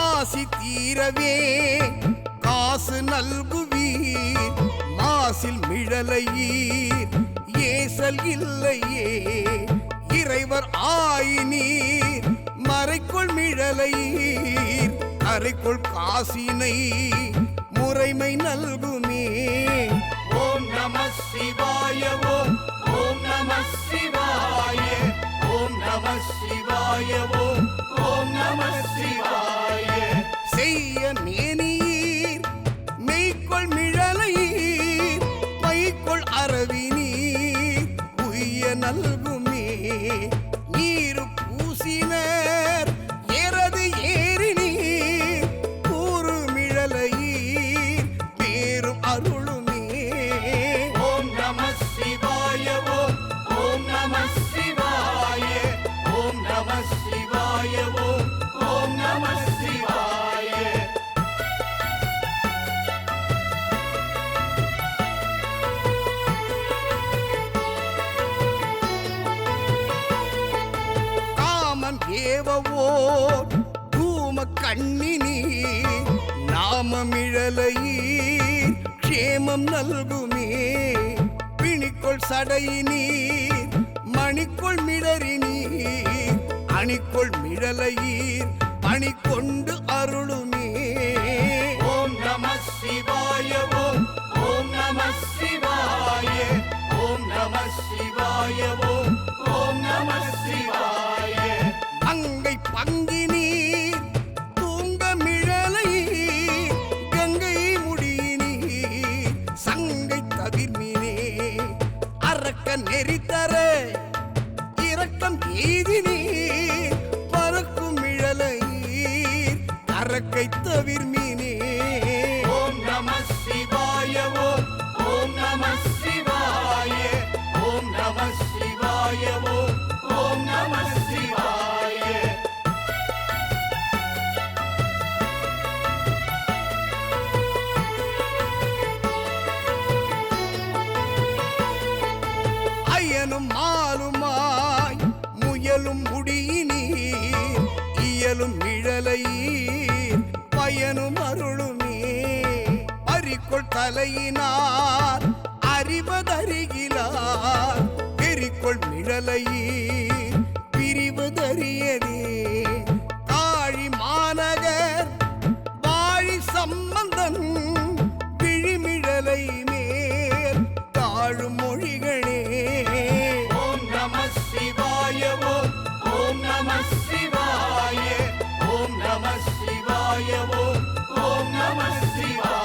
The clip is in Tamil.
ஆசி தீரவே காசு நல்குவீர் மாசில் மிழலையீர் ஏசல் இல்லையே இறைவர் ஆயினீர் மறைக்குள் மிழலையீர். அறைக்குள் காசினை முறைமை நல்குமே. ஓம் நம சிவாய ஓம் ஓம் நம சிவாய ஓம் நம சிவாய ஓம் ஓம் நம சிவாய. செய்ய மேனியீர் காமன் தூம கண்ணினி நாமமிழலையீர் க்ஷேமம் நல்குமே. பிணிக்கொள் சடையினீர் மணிக்கொள் மிடறினீர் அணிக்கொள் மிழலையீர் பணி கொண்டு அருளுமே. ஓம் நம சிவாய ஓம் ஓம் நம சிவாய ஓம் நம சிவாய ஓம் ஓம் நம சிவாய. சங்கை தவிர்மீனே அரக்க நெறித்தர இரக்கம் எய்தினீர் பெரிக்கொள் தலையினார் அறிவதறிகிலார் பெரிக்கொள் மிழலையீர் பிரிவதறியதே. காழி மாநகர் வாழி சம்பந்தன் விழிமிழலை மேல் தாழும் மொழிகளே. ஓம் நம சிவாய ஓம் நம சிவாய ஓம் நம சிவாய ஓம் நம சிவாய.